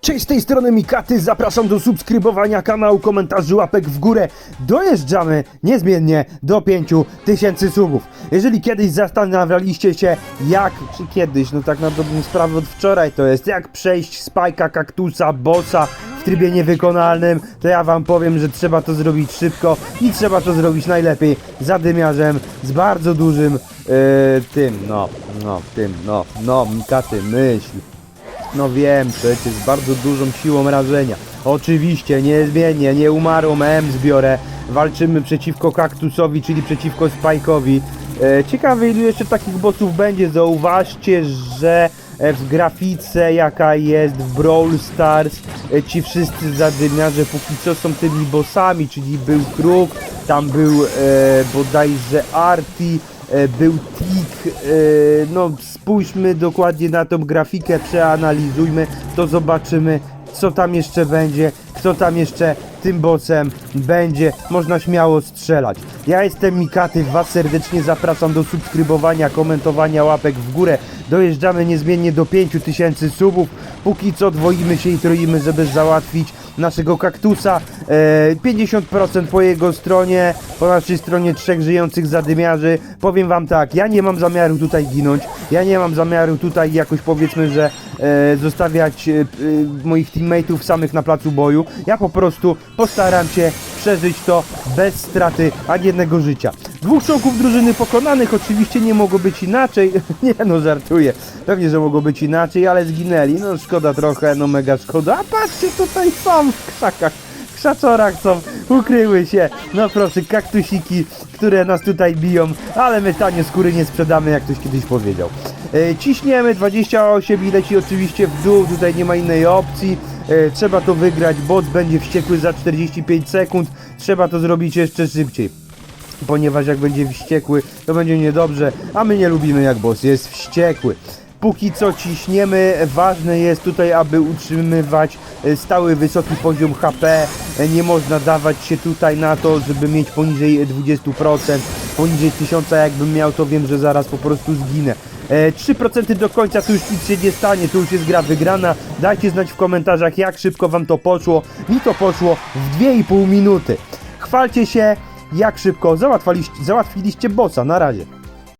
Cześć, z tej strony Mikaty, zapraszam do subskrybowania kanału, komentarzy, łapek w górę. Dojeżdżamy niezmiennie do 5000 subów. Jeżeli kiedyś zastanawialiście się jak, czy kiedyś, no tak na dobrą sprawę od wczoraj to jest, jak przejść spajka, kaktusa, bossa w trybie niewykonalnym, to ja wam powiem, że trzeba to zrobić szybko i trzeba to zrobić najlepiej zadymiarzem z bardzo dużym yy, tym, no, no, tym, no, no, Mikaty, myśl. No wiem, przecież z bardzo dużą siłą rażenia. Oczywiście, niezmiennie, nie umarłą M zbiorę. Walczymy przeciwko kaktusowi, czyli przeciwko Spike'owi. E, ciekawe ilu jeszcze takich bossów będzie. Zauważcie, że e, w grafice jaka jest w Brawl Stars e, ci wszyscy zadymiarze póki co są tymi bossami, czyli był Kruk, tam był e, bodajże Arti, był Tik, e, no spójrzmy dokładnie na tą grafikę, przeanalizujmy, to zobaczymy co tam jeszcze będzie, kto tam jeszcze tym bossem będzie, można śmiało strzelać. Ja jestem Mikaty, was serdecznie zapraszam do subskrybowania, komentowania, łapek w górę. Dojeżdżamy niezmiennie do 5000 subów, póki co dwoimy się i troimy, żeby załatwić naszego kaktusa. E, 50% po jego stronie, po naszej stronie trzech żyjących zadymiarzy. Powiem wam tak, ja nie mam zamiaru tutaj ginąć, ja nie mam zamiaru tutaj jakoś powiedzmy, że e, zostawiać e, e, moich teammateów samych na placu boju. Ja po prostu postaram się przeżyć to bez straty ani jednego życia. Dwóch członków drużyny pokonanych, oczywiście nie mogło być inaczej. nie no, żartuję. Pewnie, że mogło być inaczej, ale zginęli. No szkoda trochę, no mega szkoda. A patrzcie, tutaj są w krzakach. W krzaczorach są, ukryły się. No proszę, kaktusiki, które nas tutaj biją, ale my tanie skóry nie sprzedamy, jak ktoś kiedyś powiedział. E, ciśniemy 28 i leci oczywiście w dół, tutaj nie ma innej opcji. E, trzeba to wygrać, bot będzie wściekły za 45 sekund. Trzeba to zrobić jeszcze szybciej ponieważ jak będzie wściekły, to będzie niedobrze, a my nie lubimy jak boss jest wściekły. Póki co ciśniemy, ważne jest tutaj, aby utrzymywać e, stały wysoki poziom HP. Nie można dawać się tutaj na to, żeby mieć poniżej 20%, poniżej 1000, jakbym miał, to wiem, że zaraz po prostu zginę. E, 3% do końca to już nic się nie stanie, to już jest gra wygrana. Dajcie znać w komentarzach, jak szybko wam to poszło. Mi to poszło w 2,5 minuty. Chwalcie się, jak szybko załatwiliście, załatwiliście bossa. Na razie.